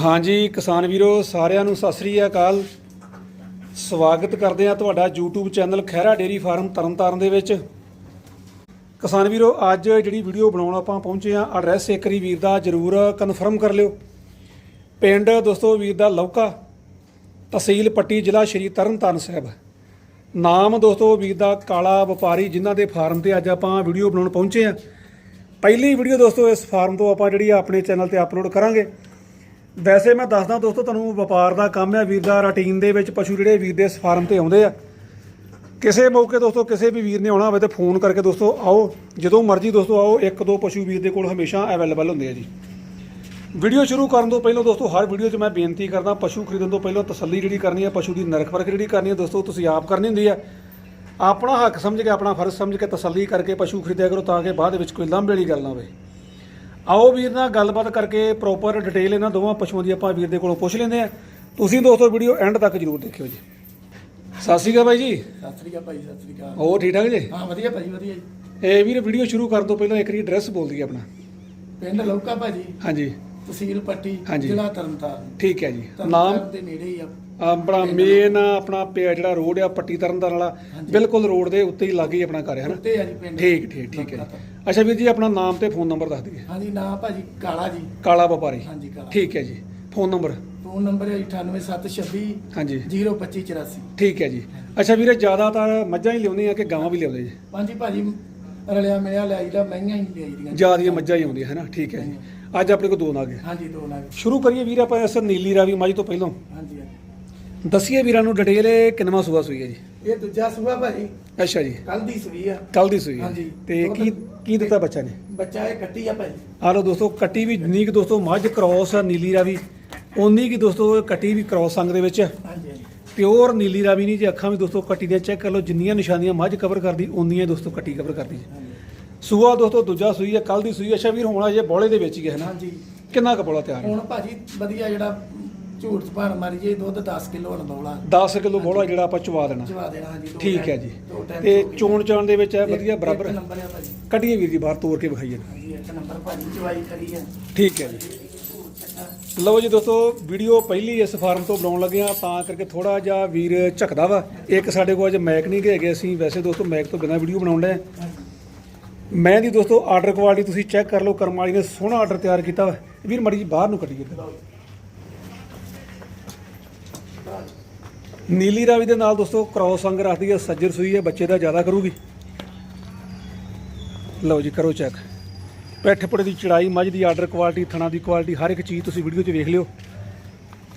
ਹਾਂਜੀ, ਕਿਸਾਨ ਵੀਰੋ, ਸਾਰਿਆਂ ਨੂੰ ਸਤਿ ਸ੍ਰੀ ਅਕਾਲ। ਸਵਾਗਤ ਕਰਦੇ ਆ ਤੁਹਾਡਾ YouTube channel Khaira dairy farm Tarn Taran ਦੇ ਵਿੱਚ। ਕਿਸਾਨ ਵੀਰੋ, ਅੱਜ ਜਿਹੜੀ ਵੀਡੀਓ ਬਣਾਉਣ ਆਪਾਂ ਪਹੁੰਚੇ ਆ ਐਡਰੈਸ ਇੱਕ ਵਾਰੀ ਵੀਰ ਦਾ ਜਰੂਰ ਕਨਫਰਮ ਕਰ ਲਿਓ। ਪਿੰਡ ਦੋਸਤੋ ਵੀਰ ਦਾ ਲੌਕਾ, ਤਹਿਸੀਲ ਪੱਟੀ, ਜ਼ਿਲ੍ਹਾ ਸ਼੍ਰੀ ਤਰਨਤਾਰਨ ਸਾਹਿਬ। ਨਾਮ ਦੋਸਤੋ ਵੀਰ ਦਾ ਕਾਲਾ ਵਪਾਰੀ, ਜਿਨ੍ਹਾਂ ਦੇ ਫਾਰਮ ਤੇ ਅੱਜ ਆਪਾਂ ਵੀਡੀਓ ਬਣਾਉਣ ਪਹੁੰਚੇ ਆ ਪਹਿਲੀ ਵੀਡੀਓ ਦੋਸਤੋ ਇਸ ਫਾਰਮ ਤੋਂ ਆਪਾਂ ਜਿਹੜੀ ਆਪਣੇ ਚੈਨਲ ਤੇ ਅਪਲੋਡ ਕਰਾਂਗੇ। ਵੈਸੇ ਮੈਂ ਦੱਸਦਾ ਦੋਸਤੋ, ਤੁਹਾਨੂੰ ਵਪਾਰ ਦਾ ਕੰਮ ਹੈ, ਵੀਰ ਦਾ ਰੁਟੀਨ ਦੇ ਵਿੱਚ ਪਸ਼ੂ ਜਿਹੜੇ ਵੀਰ ਦੇ ਇਸ ਫਾਰਮ ਤੇ ਆਉਂਦੇ ਆ। ਕਿਸੇ ਮੌਕੇ ਦੋਸਤੋ, ਕਿਸੇ ਵੀ ਵੀਰ ਨੇ ਆਉਣਾ ਹੋਵੇ ਤੇ ਫੋਨ ਕਰਕੇ ਦੋਸਤੋ, ਆਓ। ਜਦੋਂ ਮਰਜ਼ੀ ਦੋਸਤੋ, ਆਓ। ਇੱਕ ਦੋ ਪਸ਼ੂ ਵੀਰ ਦੇ ਕੋਲ ਹਮੇਸ਼ਾ ਅਵੇਲੇਬਲ ਹੁੰਦੇ ਆ ਜੀ। ਵੀਡੀਓ ਸ਼ੁਰੂ ਕਰਨ ਤੋਂ ਪਹਿਲਾਂ ਦੋਸਤੋ, ਹਰ ਵੀਡੀਓ 'ਚ ਮੈਂ ਬੇਨਤੀ ਕਰਦਾ, ਪਸ਼ੂ ਖਰੀਦਣ ਤੋਂ ਪਹਿਲਾਂ ਤਸੱਲੀ ਜਿਹੜੀ ਕਰਨੀ ਹੈ, ਪਸ਼ੂ ਦੀ ਨਰਕ ਪਰਖ ਜਿਹੜੀ ਕਰਨੀ ਹੈ, ਦੋਸਤੋ, ਤੁਸੀਂ ਆਪ ਕਰਨੀ ਹੁੰਦੀ ਹੈ। ਆਪਣਾ ਹੱਕ ਸਮਝ ਕੇ, ਆਪਣਾ ਫਰਜ਼ ਸਮਝ ਕੇ ਤਸੱਲੀ ਕਰਕੇ ਪਸ਼ੂ ਖਰੀਦਿਆ ਕਰੋ, ਤਾਂ ਕਿ ਬਾਅਦ ਵਿੱਚ ਕੋਈ ਲਾਂਭੇ ਵਾਲੀ ਗੱਲ ਨਾ ਹੋਵੇ। ਆਓ ਵੀਰ ਨਾਲ ਗੱਲਬਾਤ ਕਰਕੇ ਪ੍ਰੋਪਰ ਡਿਟੇਲ ਇਹਨਾਂ ਦੋਵਾਂ ਪਸ਼ੂਆਂ ਦੀ ਆਪਾਂ ਵੀਰ ਦੇ ਕੋਲੋਂ ਪੁੱਛ ਲੈਂਦੇ ਆ ਤੁਸੀਂ ਦੋਸਤੋ ਵੀਡੀਓ ਐਂਡ ਤੱਕ ਜਰੂਰ ਦੇਖਿਓ ਜੀ। ਸਤਿ ਸ਼੍ਰੀ ਅਕਾਲ ਬਾਈ ਜੀ। ਸਤਿ ਸ੍ਰੀ ਅਕਾਲ ਭਾਈ ਸਤਿ ਸ੍ਰੀ ਅਕਾਲ। ਹੋਰ ਠੀਕ ਠਾਕ ਜੀ? ਹਾਂ ਵਧੀਆ ਭਾਜੀ ਵਧੀਆ ਜੀ। ਇਹ ਵੀਰ ਵੀਡੀਓ ਸ਼ੁਰੂ ਕਰਨ ਤੋਂ ਪਹਿਲਾਂ ਇੱਕ ਵਾਰੀ ਐਡਰੈਸ ਬੋਲ ਦਈਏ ਆਪਣਾ। ਪਿੰਡ ਲੌਕਾ ਭਾਜੀ। ਹਾਂਜੀ। ਤਹਿਸੀਲ ਪੱਟੀ ਹਾਂਜੀ। ਜ਼ਿਲ੍ਹਾ ਤਰਨਤਾਰਨ। ਠੀਕ ਹੈ ਜੀ। ਨਾਮ? ਤਰਨਤਾਰਨ ਦੇ ਨੇੜੇ ਹੀ ਆ। ਆਪਣਾ ਮੇਨ ਆਪਣਾ ਪਿਆ ਜਿਹੜਾ ਰੋਡ ਆ ਪੱਟੀ ਤਰਨਤਾਰਨ ਵਾਲਾ। ਹਾਂਜੀ। ਬਿਲਕੁਲ ਰੋਡ ਦੇ ਉੱਤੇ ਹੀ ਲੱਗੇ ਹੀ ਆਪਣਾ ਘਰ ਹੈ ਨਾ? ਉੱਤੇ ਆ ਜੀ ਪਿੰਡ। ਠੀਕ ਠੀਕ ਠੀਕ ਹੈ ਜੀ। ਅੱਛਾ ਵੀਰ ਜੀ ਆਪਣਾ ਨਾਮ ਤੇ ਫੋਨ ਨੰਬਰ ਦੱਸ ਦਈਏ। ਹਾਂਜੀ ਨਾਂ ਭਾਜੀ ਕਾਲਾ ਜੀ। ਕਾਲਾ ਵਪਾਰੀ। ਹਾਂਜੀ ਕਾਲਾ। ਠੀਕ ਹੈ ਜੀ। Phone number? ਫੋਨ ਨੰਬਰ ਹੈ 98726 ਹਾਂਜੀ। 02584 ਠੀਕ ਹੈ ਜੀ। ਅੱਛਾ ਵੀਰੇ ਜ਼ਿਆਦਾਤਰ ਮੱਝਾਂ ਹੀ ਲਿਆਉਂਦੇ ਆ ਕਿ ਗਾਵਾਂ ਵੀ ਲਿਆਉਂਦੇ ਜੀ? ਹਾਂਜੀ ਭਾਜੀ ਰਲਿਆ ਮਿਲਿਆ ਲੈ ਆਈਦਾ ਮਹਿੰਗੀਆਂ ਹੀ ਲੈ ਆਈਦੀਆਂ। ਜ਼ਿਆਦੀਆਂ ਮੱਝਾਂ ਹੀ ਆਉਂਦੀਆਂ ਹੈ ਨਾ ਠੀਕ ਹੈ ਜੀ। ਅੱਜ ਆਪਣੇ ਕੋਲ ਦੋ ਨਾਗ ਹੈ। ਹਾਂਜੀ ਦੋ ਨਾਲ ਸ਼ੁਰੂ ਕਰੀਏ ਵੀਰ ਆਪਾਂ ਇਸ ਨੀਲੀ ਰਾਵੀ ਮੱਝ ਤੋਂ ਪਹਿਲਾਂ। ਹਾਂਜੀ। ਦੱਸੀਏ ਵੀਰਾਂ ਨੂੰ ਡਿਟੇਲ ਇਹ ਕਿੰਨਵਾਂ ਸੂਆ ਸੂਈ ਹੈ ਜੀ? ਇਹ ਦੂਜਾ ਸੂਆ ਭਾਜੀ। ਅੱਛਾ ਜੀ। ਕੱਲ ਦੀ ਸੂਈ ਆ। ਕੱਲ ਦੀ ਸੂਈ ਹੈ ਹਾਂਜੀ। ਤੇ ਦੁੱਧ- ਕੀ ਕੀ ਦਿੱਤਾ ਬੱਚਾ ਨੇ? ਬੱਚਾ ਇਹ ਕੱਟੀ ਆ ਭਾਜੀ। ਆ ਲਓ ਦੋਸਤੋ ਕੱਟੀ ਵੀ ਜਿੰਨੀ ਕਿ ਦੋਸਤੋ ਮੱਝ ਕ੍ਰੋਸ ਆ ਨੀਲੀ ਰਾਵੀ। ਉਨੀ ਕੀ ਦੋਸਤੋ ਇਹ ਕੱਟੀ ਵੀ ਕ੍ਰੋਸ ਸੰਗ ਦੇ ਵਿੱਚ। ਹਾਂਜੀ ਹਾਂਜੀ। ਪਿਓਰ ਨੀਲੀ ਰਾਵੀ ਨਹੀਂ ਜੇ ਅੱਖਾਂ ਵੀ ਦੋਸਤੋ ਕੱਟੀ ਦੀਆਂ ਚੈੱਕ ਕਰ ਲਓ ਜਿੰਨੀਆਂ ਨਿਸ਼ਾਨੀਆਂ ਮੱਝ ਕਵਰ ਕਰਦੀ ਉਨੀਆਂ ਹੀ ਦੋਸਤੋ ਕੱਟੀ ਕਵਰ ਕਰਦੀ ਜੀ। ਸੂਆ ਦੋਸਤੋ ਦੂਜਾ ਸੂਈ ਹੈ ਕੱਲ ਦੀ ਸੂਈ ਹੈ। ਅੱਛਾ ਵੀਰ ਹੋਣਾ ਜੇ ਬੋਲੇ ਦੇ ਵਿੱਚ ਹੀ ਹੈ ਨਾ। ਹਾਂਜੀ। ਕਿੰਨਾ ਕੁ ਬੋਲਾ ਤਿਆਰ ਹੈ? ਹੁਣ ਭਾਜੀ ਵਧੀਆ ਜਿਹੜਾ ਝੂਠ ਭਾਣ ਮਾਰੀ ਜੇ ਦੁੱਧ 10 ਕਿਲੋ ਹੁਣ ਬੌਲਾ। 10 ਕਿਲੋ ਬੋਲਾ ਜਿਹੜਾ ਆਪਾਂ ਚਵਾ ਦੇਣਾ। ਚਵਾ ਦੇਣਾ ਹਾਂਜੀ ਦੋ ਠੀਕ ਹੈ ਜੀ। ਦੋ ਟਾਈਮ ਤੇ। ਚੋਣ ਚਾਣ ਦੇ ਵਿੱਚ ਹੈ ਇੱਕ- ਵਧੀਆ ਬਰਾਬਰ ਨੰਬਰ ਆ ਭਾਜੀ। ਕੱਢੀਏ ਵੀਰ ਜੀ ਬਾਹਰ ਤੋੜ ਕੇ ਵਿਖਾਈਏ। ਹਾਂਜੀ ਇੱਕ ਨੰਬਰ ਭਾਜੀ ਚਵਾਈ ਕਰੀ ਆ ਠੀਕ ਹੈ ਜੀ। ਲਓ ਜੀ ਦੋਸਤੋ ਵੀਡੀਓ ਪਹਿਲੀ ਇਸ ਫਾਰਮ ਤੋਂ ਬਣਾਉਣ ਲੱਗੇ ਆ ਤਾਂ ਕਰਕੇ ਥੋੜਾ ਜਿਹਾ ਵੀਰ ਝਕਦਾ ਵਾ। ਇੱਕ ਸਾਡੇ ਕੋਲ ਅੱਜ ਮੈਕ ਨਹੀਂ ਗਏ ਹੈਗੇ ਅਸੀਂ ਵੈਸੇ ਦੋਸਤੋ ਮੈਕ ਤੋਂ ਬਿਨਾ ਵੀਡੀਓ ਬਣਾਉਣ ਦੇ ਮੈਂ ਦੀ ਦੋਸਤੋ ਆਰਡਰ ਕੁਆਲਿਟੀ ਤੁਸੀਂ ਚੈੱਕ ਕਰ ਲਓ ਕਰਮ ਵਾਲੀ ਨੇ ਸੋਹਣਾ ਆਰਡਰ ਤਿਆਰ ਕੀਤਾ ਵਾ। ਵੀਰ ਮੜੀ ਜੀ ਬਾਹਰ ਨੂੰ ਕੱਢੀਏ। ਨੀਲੀ ਰਾਵੀ ਦੇ ਨਾਲ ਦੋਸਤੋ ਕ੍ਰੋਸ ਅੰਗ ਰੱਖਦੀ ਹੈ, ਸੱਜਰ ਸੂਈ ਹੈ, ਬੱਚੇ ਦਾ ਜ਼ਿਆਦਾ ਕਰੂਗੀ। ਲਓ ਜੀ, ਕਰੋ ਚੈੱਕ ਪੈਠ ਪੁੜੇ ਦੀ ਚੜਾਈ, ਮੱਝ ਦੀ ਆਰਡਰ ਕੁਆਲਿਟੀ ਥਣਾ ਦੀ ਕੁਆਲਿਟੀ ਹਰ ਇੱਕ ਚੀਜ਼ ਤੁਸੀਂ ਵੀਡੀਓ 'ਚ ਵੇਖ ਲਿਓ।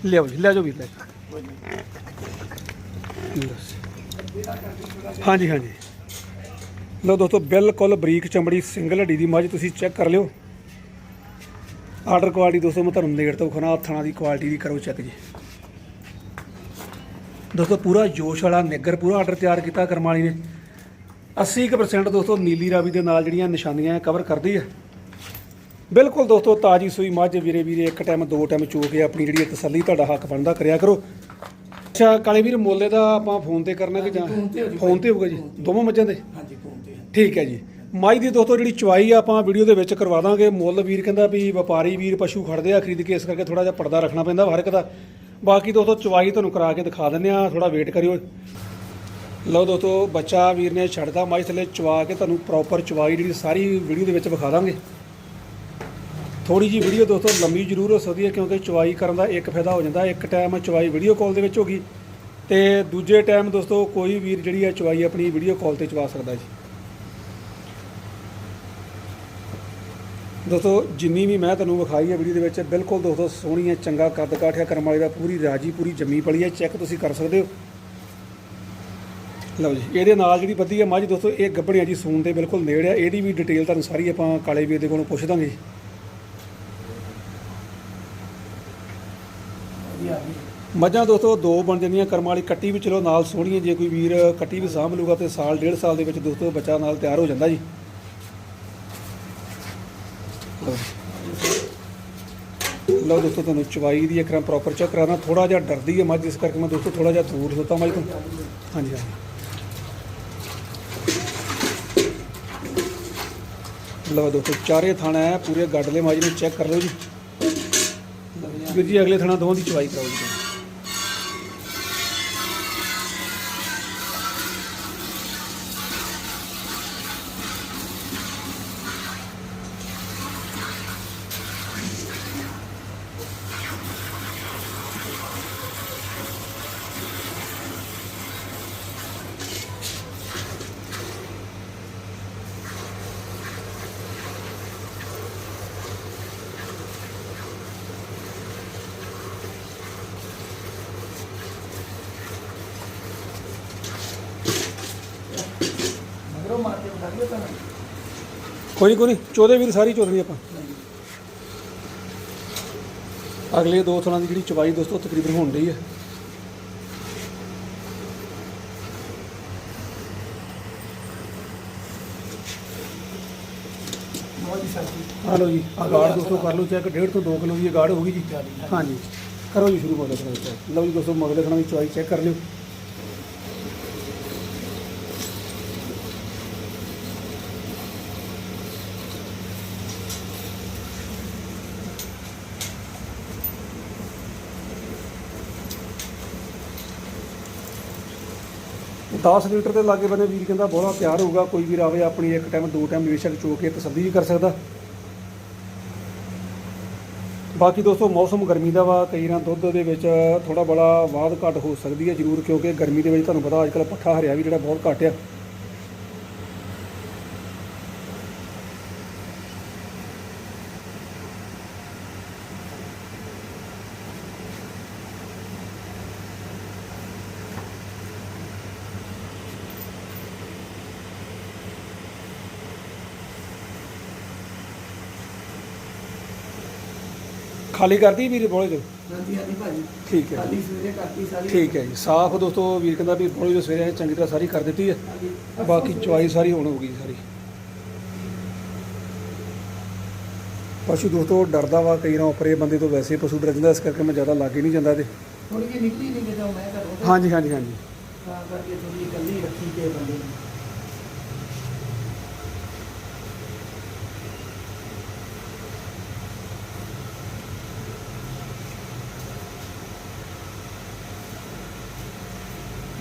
ਲਿਆਓ ਜੀ, ਲੈ ਜਾਓ ਵੀਰ, ਲੈ ਜਾਓ। ਹਾਂਜੀ ਹਾਂਜੀ। ਲਓ ਦੋਸਤੋ, ਬਿਲਕੁਲ ਬਰੀਕ ਚਮੜੀ ਸਿੰਗਲ ਹੱਡੀ ਦੀ ਮੱਝ ਤੁਸੀਂ ਚੈੱਕ ਕਰ ਲਿਓ। ਆਰਡਰ ਕੁਆਲਿਟੀ ਦੋਸਤੋ, ਮੈਂ ਤੁਹਾਨੂੰ ਨੇੜ ਤੋਂ ਖਾਣਾ ਥਣਾ ਦੀ ਕੁਆਲਿਟੀ ਦੀ ਕਰੋ ਚੈੱਕ ਜੀ। ਦੋਸਤੋ ਪੂਰਾ ਜੋਸ਼ ਵਾਲਾ ਨਿੱਗਰ ਪੂਰਾ ਆਰਡਰ ਤਿਆਰ ਕੀਤਾ ਕਰਮ ਵਾਲੀ ਨੇ। 80% ਦੋਸਤੋ ਨੀਲੀ ਰਾਵੀ ਦੇ ਨਾਲ ਜਿਹੜੀਆਂ ਨਿਸ਼ਾਨੀਆਂ ਕਵਰ ਕਰਦੀ ਹੈ ਬਿਲਕੁਲ ਦੋਸਤੋ ਤਾਜੀ ਸੂਈ ਮੱਝ ਵੀਰੇ ਵੀਰੇ ਇੱਕ ਟਾਈਮ ਦੋ ਟਾਈਮ ਚੋ ਕੇ ਆਪਣੀ ਜਿਹੜੀ ਤਸੱਲੀ ਤੁਹਾਡਾ ਹੱਕ ਬਣਦਾ ਕਰਿਆ ਕਰੋ। ਅੱਛਾ ਕਾਲੇ ਵੀਰ ਮੋਲੇ ਦਾ ਆਪਾਂ ਫੋਨ ਤੇ ਕਰਨਾ ਕਿ ਜਾਂ ਫੋਨ ਤੇ ਹੋਊਗਾ ਜੀ। ਦੋਵਾਂ ਮੱਝਾਂ ਦੇ? ਹਾਂਜੀ ਫੋਨ ਤੇ। ਠੀਕ ਹੈ ਜੀ। ਮਾਈ ਦੀ ਦੋਸਤੋ ਜਿਹੜੀ ਚਵਾਈ ਆ ਆਪਾਂ ਵੀਡੀਓ ਦੇ ਵਿੱਚ ਕਰਵਾ ਦਾਂਗੇ। ਮੁੱਲ ਵੀਰ ਕਹਿੰਦਾ ਵੀ ਵਪਾਰੀ ਵੀਰ ਪਸ਼ੂ ਖੜਦੇ ਆ ਖਰੀਦ ਕੇ ਇਸ ਕਰਕੇ ਥੋੜਾ ਜਿਹਾ ਪਰਦਾ ਰੱਖਣਾ ਪੈਂਦਾ ਹਰ ਇੱਕ ਦਾ। ਬਾਕੀ ਦੋਸਤੋ ਚਵਾਈ ਤੁਹਾਨੂੰ ਕਰਾ ਕੇ ਦਿਖਾ ਦਿੰਦੇ ਆ ਥੋੜਾ ਵੇਟ ਕਰਿਓ। ਲਓ ਦੋਸਤੋ, ਬੱਚਾ ਵੀਰ ਨੇ ਛੱਡਦਾ ਮਾਈ ਥੱਲੇ ਚਵਾ ਕੇ ਤੁਹਾਨੂੰ ਪ੍ਰੋਪਰ ਚਵਾਈ ਜਿਹੜੀ ਸਾਰੀ ਵੀਡੀਓ ਦੇ ਵਿੱਚ ਵਿਖਾ ਦਾਂਗੇ। ਥੋੜੀ ਜੀ ਵੀਡੀਓ ਦੋਸਤੋ, ਲੰਮੀ ਜ਼ਰੂਰ ਹੋ ਸਕਦੀ ਹੈ, ਕਿਉਂਕਿ ਚਵਾਈ ਕਰਨ ਦਾ ਇੱਕ ਫਾਇਦਾ ਹੋ ਜਾਂਦਾ, ਇੱਕ ਟਾਈਮ ਚਵਾਈ ਵੀਡੀਓ ਕਾਲ ਦੇ ਵਿੱਚ ਹੋਗੀ ਤੇ ਦੂਜੇ ਟਾਈਮ ਦੋਸਤੋ, ਕੋਈ ਵੀਰ ਜਿਹੜੀ ਹੈ ਚਵਾਈ ਆਪਣੀ ਵੀਡੀਓ ਕਾਲ ਤੇ ਚਵਾ ਸਕਦਾ ਜੀ। ਦੋਸਤੋ, ਜਿੰਨੀ ਵੀ ਮੈਂ ਤੁਹਾਨੂੰ ਵਿਖਾਈ ਹੈ ਵੀਡੀਓ ਦੇ ਵਿੱਚ, ਬਿਲਕੁਲ ਦੋਸਤੋ ਸੋਹਣੀ ਹੈ ਚੰਗਾ ਕੱਦ ਕਾਠਿਆ ਕਰਮ ਵਾਲੀ ਦਾ ਪੂਰੀ ਰਾਜੀ, ਪੂਰੀ ਜੰਮੀ ਪਲੀ ਹੈ। ਚੈੱਕ ਤੁਸੀਂ ਕਰ ਸਕਦੇ ਹੋ। ਲਓ ਜੀ, ਇਹਦੇ ਨਾਲ ਜਿਹੜੀ ਬੱਦੀ ਹੈ ਮੱਝ ਦੋਸਤੋ, ਇਹ ਗੱਭਣਿਆ ਜੀ ਸੂਣ ਦੇ ਬਿਲਕੁਲ ਨੇੜੇ ਆ। ਇਹਦੀ ਵੀ ਡਿਟੇਲ ਤੁਹਾਨੂੰ ਸਾਰੀ ਆਪਾਂ ਕਾਲੇ ਵੀਰ ਦੇ ਕੋਲੋਂ ਪੁੱਛ ਦਾਂਗੇ। ਮੱਝਾਂ ਦੋਸਤੋ, ਦੋ ਬਣ ਜਾਂਦੀਆਂ, ਕਰਮ ਵਾਲੀ ਕੱਟੀ ਵੀ ਚਲੋ ਨਾਲ ਸੋਹਣੀ ਹੈ ਜੇ ਕੋਈ ਵੀਰ ਕੱਟੀ ਵੀ ਸਾਂਭ ਲੂਗਾ ਤੇ ਸਾਲ, ਡੇਢ ਸਾਲ ਦੇ ਵਿੱਚ ਦੋਸਤੋ ਬੱਚਾ ਨਾਲ ਤਿਆਰ ਹੋ ਜਾਂਦਾ ਜੀ। ਲਓ ਲਓ ਦੋਸਤੋ, ਤੁਹਾਨੂੰ ਚਵਾਈ ਦੀ ਇੱਕ ਪ੍ਰੋਪਰ ਚੈੱਕ ਕਰਾਣਾ ਥੋੜਾ ਜਿਹਾ ਡਰਦੀ ਹੈ ਮੱਝ, ਇਸ ਕਰਕੇ ਮੈਂ ਦੋਸਤੋ ਥੋੜਾ ਜਿਹਾ ਦੂਰ ਦਿੱਤਾ ਮੱਝ ਤੋਂ ਹਾਂਜੀ ਹਾਂਜੀ। ਲਓ ਦੋਸਤੋ, ਚਾਰੇ ਥਾਣਾ ਹੈ, ਪੂਰੇ ਗੱਡਲੇ ਮੱਝ ਨੂੰ ਚੈੱਕ ਕਰ ਲਓ ਜੀ। ਵੀਰ ਜੀ, ਅਗਲੇ ਥਾਣਾ ਦੋਵਾਂ ਦੀ ਚਵਾਈ ਕਰਾਓ ਜੀ। ਕੋਈ ਨਹੀਂ ਕੋਈ ਨਹੀਂ ਚੋਦੇ ਵੀਰ ਸਾਰੀ ਚੋਦਣੀ ਆਪਾਂ। ਅਗਲੇ ਦੋ ਥਣਾ ਦੀ ਜਿਹੜੀ ਚਵਾਈ ਦੋਸਤੋ ਤਕਰੀਬਨ ਹੋਣ ਰਹੀ ਹੈ ਆ। ਲਓ ਜੀ ਆ ਗਾੜ ਦੋਸਤੋ ਕਰ ਲਓ ਚੈੱਕ 1.5 ਤੋਂ 2 ਕਿਲੋ ਦੀ ਇਹ ਗਾੜ ਹੋ ਗਈ ਜੀ। ਹਾਂਜੀ ਕਰੋ ਜੀ ਸ਼ੁਰੂ ਮਗਲੇ ਥਣਾ ਚੈੱਕ ਲਓ ਜੀ ਦੋਸਤੋ ਮਗਲੇ ਥਣਾ ਦੀ ਚਵਾਈ ਚੈੱਕ ਕਰ ਲਿਓ। ਦਸ ਲੀਟਰ ਦੇ ਲਾਗੇ ਬੰਨੇ ਵੀਰ ਕਹਿੰਦਾ ਬੋਲਾ ਤਿਆਰ ਹੋਊਗਾ, ਕੋਈ ਵੀ ਆਵੇ ਆਪਣੀ ਇੱਕ ਟਾਈਮ ਦੋ ਟਾਈਮ ਬੇਸ਼ੱਕ ਚੋ ਕੇ ਤਸੱਲੀ ਵੀ ਕਰ ਸਕਦਾ। ਬਾਕੀ ਦੋਸਤੋ, ਮੌਸਮ ਗਰਮੀ ਦਾ ਵਾ, ਕਈ ਨਾ ਦੁੱਧ ਦੇ ਵਿੱਚ ਥੋੜਾ ਬੜਾ ਵਾਧ ਘਟ ਹੋ ਸਕਦੀ ਹੈ ਜ਼ਰੂਰ, ਕਿਉਂਕਿ ਗਰਮੀ ਦੇ ਵਿੱਚ ਤੁਹਾਨੂੰ ਪਤਾ ਅੱਜ ਕੱਲ੍ਹ ਪੱਠਾ ਹਰਿਆ ਵੀ ਜਿਹੜਾ ਬਹੁਤ ਘੱਟ ਆ। ਖਾਲੀ ਕਰਦੀ ਵੀਰ ਬੋਲੇ ਜੋ ਹਾਂਜੀ ਹਾਂਜੀ ਭਾਜੀ। ਠੀਕ ਹੈ ਖਾਲੀ ਸਵੇਰੇ ਕਰਤੀ ਸਾਰੀ। ਠੀਕ ਹੈ ਜੀ। ਸਾਫ਼ ਦੋਸਤੋ ਵੀਰ ਕਹਿੰਦਾ ਵੀ ਬੋਲੇ ਜੋ ਸਵੇਰੇ ਚੰਗੀ ਤਰ੍ਹਾਂ ਸਾਰੀ ਕਰ ਦਿੱਤੀ ਹੈ। ਬਾਕੀ ਚੁਆਈ ਸਾਰੀ ਹੁਣ ਹੋ ਗਈ ਸਾਰੀ। ਪਸ਼ੂ ਦੋਸਤੋ ਡਰਦਾ ਵਾ ਕਈ ਵਾਰ ਉਪਰੇ ਬੰਦੇ ਤੋਂ ਵੈਸੇ ਪਸ਼ੂ ਡਰ ਜਾਂਦਾ ਇਸ ਕਰਕੇ ਮੈਂ ਜ਼ਿਆਦਾ ਲਾਗੇ ਨਹੀਂ ਜਾਂਦਾ ਤੇ। ਥੋੜੀ ਜਿਹੀ ਨਿਕਲੀ ਨਹੀਂ ਜਦੋਂ ਮੈਂ ਘਰੋਂ ਹਾਂਜੀ ਹਾਂਜੀ ਹਾਂਜੀ। ਤਾਂ ਕਰਕੇ ਥੋੜੀ ਇਕੱਲੀ ਰੱਖੀ ਕੇ ਬੰਦੇ ਨੇ।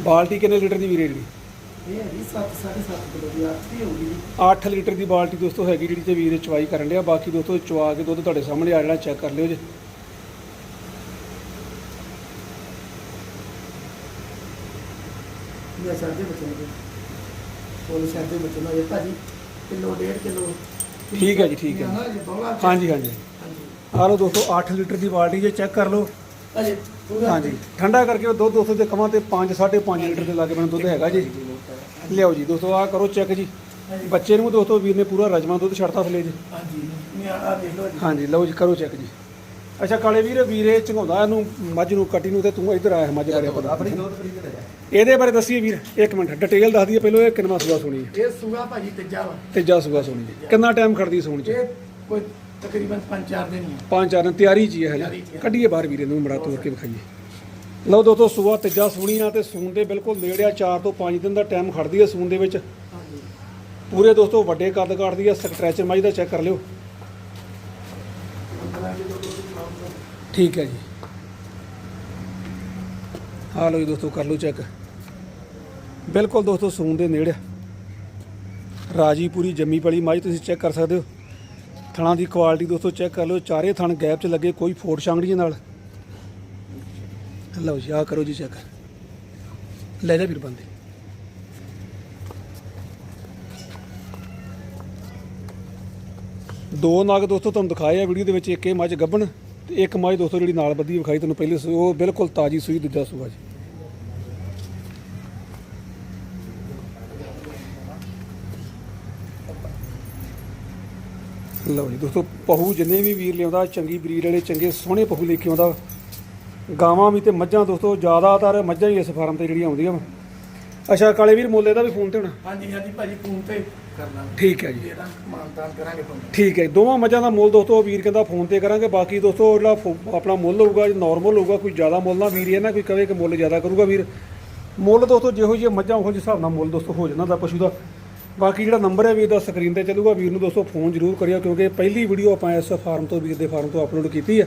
ਬਾਲਟੀ ਕਿੰਨੇ ਲੀਟਰ ਦੀ ਵੀਰੇ ਜਿਹੜੀ ਇਹ ਹੈ ਜੀ 7 7.5 ਕਿਲੋ ਦੀ ਆਰਤੀ ਹੋਊਗੀ ਜੀ। 8 ਲੀਟਰ ਦੀ ਬਾਲਟੀ ਦੋਸਤੋ ਹੈਗੀ ਜਿਹੜੀ ਤੇ ਵੀਰ ਚਵਾਈ ਕਰਨ ਲਿਆ ਬਾਕੀ ਦੋਸਤੋ ਚਵਾ ਕੇ ਦੁੱਧ ਤੁਹਾਡੇ ਸਾਹਮਣੇ ਆ ਜਾਣਾ ਚੈੱਕ ਕਰ ਲਿਓ ਜੀ। ਇਹ ਸਾਡੇ ਬੱਚੇ ਨੇ ਕੋਲ ਸਾਡੇ ਬੱਚੇ ਨੇ ਇਹ ਭਾਜੀ ਕਿਲੋ ਡੇਢ ਕਿਲੋ। ਠੀਕ ਹੈ ਜੀ, ਠੀਕ ਹੈ। ਹਾਂਜੀ ਹਾਂਜੀ। ਆ ਲਓ ਦੋਸਤੋ 8 ਲੀਟਰ ਦੀ ਬਾਲਟੀ ਜੇ ਚੈੱਕ ਕਰ ਲਓ। ਅਜੇ ਪੂਰਾ ਹਾਂਜੀ। ਠੰਡਾ ਕਰਕੇ ਉਹ ਦੁੱਧ ਦੋਸਤੋ ਦੇ ਕਮਾਂ ਤੇ 5 5.5 ਲੀਟਰ ਦੇ ਲਾਗੇ ਬਣ ਦੁੱਧ ਹੈਗਾ ਜੀ। ਲਿਆਓ ਜੀ ਦੋਸਤੋ ਆ ਕਰੋ ਚੈੱਕ ਜੀ। ਬੱਚੇ ਨੂੰ ਦੋਸਤੋ ਵੀਰ ਨੇ ਪੂਰਾ ਰਜਮਾ ਦੁੱਧ ਛੱਡਤਾ ਥਲੇ ਜੀ। ਹਾਂਜੀ ਨਹੀਂ ਆ ਦੇਖ ਲਓ ਜੀ। ਹਾਂਜੀ ਲਓ ਜੀ ਕਰੋ ਚੈੱਕ ਜੀ। ਅੱਛਾ ਕਾਲੇ ਵੀਰ ਵੀਰੇ ਚੰਗਾਉਂਦਾ ਇਹਨੂੰ ਮੱਝ ਨੂੰ ਕੱਟੀ ਨੂੰ ਤੇ ਤੂੰ ਇੱਧਰ ਆਇਆ ਮੱਝ ਬਾਰੇ ਪਤਾ ਆਪਣੀ ਦੁੱਧ ਫਰੀ ਤੇ ਇਹਦੇ ਬਾਰੇ ਦੱਸੀਏ ਵੀਰ ਇੱਕ ਮਿੰਟ ਡਿਟੇਲ ਦੱਸ ਦਈਏ ਪਹਿਲਾਂ ਇਹ ਕਿੰਨਾ ਸੂਆ ਸੁਣੀ ਹੈ? ਇਹ ਸੂਆ ਭਾਜੀ ਤੀਜਾ ਵਾ। ਤੀਜਾ ਸੂਆ ਸੁਣੀ ਹੈ। ਕਿੰਨਾ ਟਾਈਮ ਖੜਦੀ ਸੂਣ ਚ? ਇਹ ਕੋਈ ਤਕਰੀਬਨ 5-4 ਦਿਨ ਹੀ ਆ ਪੰਜ ਚਾਰ ਦਿਨ ਤਿਆਰੀ ਚ ਹੀ ਹੈ ਤਿਆਰੀ ਹਲੇ ਚ ਹੈ। ਕੱਢੀਏ ਬਾਹਰ ਵੀਰੇ ਨੂੰ ਮੜਾ ਤੋੜ ਕੇ ਵਿਖਾਈਏ। ਲਓ ਦੋਸਤੋ ਸੂਆ ਤੀਜਾ ਸੂਣੀ ਆ ਤੇ ਸੂਣ ਦੇ ਬਿਲਕੁਲ ਨੇੜੇ ਆ 4 ਤੋਂ 5 ਦਿਨ ਦਾ ਟਾਈਮ ਖੜਦੀ ਹੈ ਸੂਣ ਦੇ ਵਿੱਚ। ਹਾਂਜੀ। ਪੂਰੇ ਦੋਸਤੋ ਵੱਡੇ ਕੱਦ ਕਾਟਦੀ ਆ ਸਟ੍ਰੈਚਰ ਮਾਈ ਦਾ ਚੈੱਕ ਕਰ ਲਿਓ। 15 ਕਿਲੋ ਦੁੱਧ ਪਾਉਂਦਾ ਠੀਕ ਹੈ ਜੀ। ਆ ਲਓ ਜੀ ਦੋਸਤੋ ਕਰ ਲਓ ਚੈੱਕ ਬਿਲਕੁਲ ਦੋਸਤੋ ਸੂਣ ਦੇ ਨੇੜੇ ਆ। ਰਾਜੀ ਪੂਰੀ ਜੰਮੀ ਪਲੀ ਮਾਈ ਤੁਸੀਂ ਚੈੱਕ ਕਰ ਸਕਦੇ ਹੋ। ਥਣਾ ਦੀ ਕੁਆਲਿਟੀ ਦੋਸਤੋ ਚੈੱਕ ਕਰ ਲਓ। ਚਾਰੇ ਥਣ ਗੈਪ 'ਚ ਲੱਗੇ ਕੋਈ ਫੋਟ ਛਾਂਗੜੀ ਨਾਲ। ਲਓ ਜੀ ਆ ਕਰੋ ਜੀ ਚੈੱਕ ਲੈ ਜਾ ਵੀਰ ਬੰਦੇ। ਦੋ ਨਾਗ ਦੋਸਤੋ ਤੁਹਾਨੂੰ ਦਿਖਾਏ ਆ ਵੀਡੀਓ ਦੇ ਵਿੱਚ, ਇੱਕ ਇਹ ਮੱਝ ਗੱਭਣ ਤੇ ਇੱਕ ਮੱਝ ਦੋਸਤੋ ਜਿਹੜੀ ਨਾਲ ਬੱਧੀ ਵਿਖਾਈ ਤੁਹਾਨੂੰ ਪਹਿਲੇ ਉਹ ਬਿਲਕੁਲ ਤਾਜੀ ਸੂਈ ਦੂਜਾ ਸੂਆ ਜੀ। ਲਓ ਜੀ ਦੋਸਤੋ ਪਹੂ ਜਿੰਨੇ ਵੀ ਵੀਰ ਲਿਆਉਂਦਾ ਚੰਗੀ ਬਰੀਡ ਵਾਲੇ ਚੰਗੇ ਸੋਹਣੇ ਪਹੂ ਲੈ ਕੇ ਆਉਂਦਾ ਗਾਵਾਂ ਵੀ ਤੇ ਮੱਝਾਂ ਦੋਸਤੋ ਜ਼ਿਆਦਾਤਰ ਮੱਝਾਂ ਹੀ ਇਸ ਫਾਰਮ ਤੇ ਜਿਹੜੀਆਂ ਆਉਂਦੀਆਂ ਅੱਛਾ ਕਾਲੇ ਵੀਰ ਮੁੱਲੇ ਦਾ ਵੀ ਫੋਨ ਤੇ ਹੋਣਾ? ਹਾਂਜੀ ਹਾਂਜੀ ਭਾਜੀ ਫੋਨ ਤੇ ਕਰਨਾ। ਠੀਕ ਹੈ ਜੀ। ਇਹਦਾ ਮਾਨਤਾਨ ਕਰਾਂਗੇ ਫੋਨ ਠੀਕ ਹੈ ਦੋਵਾਂ ਮੱਝਾਂ ਦਾ ਮੁੱਲ ਦੋਸਤੋ ਵੀਰ ਕਹਿੰਦਾ ਫੋਨ ਤੇ ਕਰਾਂਗੇ ਬਾਕੀ ਦੋਸਤੋ ਜਿਹੜਾ ਆਪਣਾ ਮੁੱਲ ਹੋਊਗਾ ਨਾਰਮਲ ਹੋਊਗਾ ਕੋਈ ਜ਼ਿਆਦਾ ਮੁੱਲ ਨਾ ਵੀਰ ਇਹ ਨਾ ਕੋਈ ਕਵੇ ਕਿ ਮੁੱਲ ਜ਼ਿਆਦਾ ਕਰੂਗਾ ਵੀਰ। ਮੁੱਲ ਦੋਸਤੋ ਜਿਹੋ ਜਿਹੇ ਮੱਝਾਂ ਉਹੋ ਜਿਹੇ ਹਿਸਾਬ ਨਾਲ ਮੁੱਲ ਦੋਸਤੋ ਹੋ ਜਾਂਦਾ ਦਾ ਪਸ਼ੂ ਦਾ। ਬਾਕੀ ਜਿਹੜਾ ਨੰਬਰ ਹੈ ਵੀਰ ਦਾ ਸਕਰੀਨ ਤੇ ਚੱਲੂਗਾ। ਵੀਰ ਨੂੰ ਦੋਸਤੋ ਫੋਨ ਜ਼ਰੂਰ ਕਰਿਓ ਕਿਉਂਕਿ ਪਹਿਲੀ ਵੀਡੀਓ ਆਪਾਂ ਇਸ ਫਾਰਮ ਤੋਂ, ਵੀਰ ਦੇ ਫਾਰਮ ਤੋਂ ਅਪਲੋਡ ਕੀਤੀ ਹੈ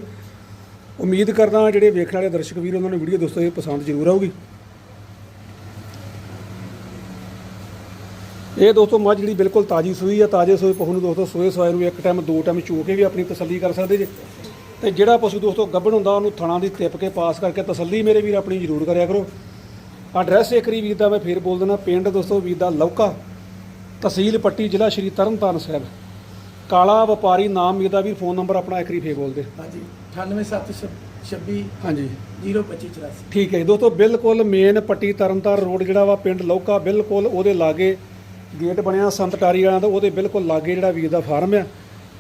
ਉਮੀਦ ਕਰਦਾ ਜਿਹੜੇ ਵੇਖਣ ਵਾਲੇ ਦਰਸ਼ਕ ਵੀਰ ਉਹਨਾਂ ਨੂੰ ਵੀਡੀਓ ਦੋਸਤੋ ਇਹ ਪਸੰਦ ਜ਼ਰੂਰ ਆਊਗੀ। ਇਹ ਦੋਸਤੋ ਮੱਝ ਜਿਹੜੀ ਬਿਲਕੁਲ ਤਾਜੀ ਸੂਈ ਆ, ਤਾਜੇ ਸੂਈ ਪਸ਼ੂ ਨੂੰ ਦੋਸਤੋ ਸੂਏ ਸਵਾਏ ਨੂੰ ਇੱਕ ਟਾਈਮ ਦੋ ਟਾਈਮ ਚੋ ਕੇ ਵੀ ਆਪਣੀ ਤਸੱਲੀ ਕਰ ਸਕਦੇ ਜੇ। ਤੇ ਜਿਹੜਾ ਪਸ਼ੂ ਦੋਸਤੋ ਗੱਭਣ ਹੁੰਦਾ, ਉਹਨੂੰ ਥਣਾ ਦੀ ਟਿਪ ਕੇ ਪਾਸ ਕਰਕੇ ਤਸੱਲੀ ਮੇਰੇ ਵੀਰ ਆਪਣੀ ਜ਼ਰੂਰ ਕਰਿਆ ਕਰੋ। ਐਡਰੈਸ ਇੱਕਰੀ ਵੀਰ ਦਾ ਮੈਂ ਫੇਰ ਬੋਲ ਦਿੰਦਾ, ਪਿੰਡ ਦੋਸਤੋ ਵੀਰ ਦਾ ਲੌਕਾ। ਤਹਿਸੀਲ ਪੱਟੀ ਜ਼ਿਲ੍ਹਾ ਸ਼੍ਰੀ ਤਰਨਤਾਰਨ ਸਾਹਿਬ। ਕਾਲਾ ਵਪਾਰੀ ਨਾਮ ਵੀਰ ਦਾ ਵੀਰ ਫੋਨ ਨੰਬਰ ਆਪਣਾ ਇੱਕਰੀ ਫੇਰ ਬੋਲ ਦੇ ਹਾਂਜੀ। 98726 ਹਾਂਜੀ 0584 ਠੀਕ ਹੈ ਜੀ ਦੋਸਤੋ ਬਿਲਕੁਲ ਮੇਨ ਪੱਟੀ ਤਰਨਤਾਰਨ ਰੋਡ ਜਿਹੜਾ ਵਾ ਪਿੰਡ ਲੌਕਾ ਬਿਲਕੁਲ ਉਹਦੇ ਲਾਗੇ ਗੇਟ ਬਣਿਆ ਸੰਤ ਟਾਰੀ ਵਾਲਿਆਂ ਦਾ ਉਹਦੇ ਬਿਲਕੁਲ ਲਾਗੇ ਜਿਹੜਾ ਵੀਰ ਦਾ ਫਾਰਮ ਆ।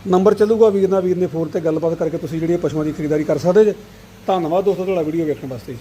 ਨੰਬਰ ਚੱਲੂਗਾ ਵੀਰ ਨਾਲ ਵੀਰ ਨੇ ਫੋਨ ਤੇ ਗੱਲਬਾਤ ਕਰਕੇ ਤੁਸੀਂ ਜਿਹੜੀ ਪਸ਼ੂਆਂ ਦੀ ਖਰੀਦਦਾਰੀ ਕਰ ਸਕਦੇ ਜੇ। ਧੰਨਵਾਦ ਦੋਸਤੋ ਤੁਹਾਡਾ ਵੀਡੀਓ ਵੇਖਣ ਵਾਸਤੇ ਜੀ।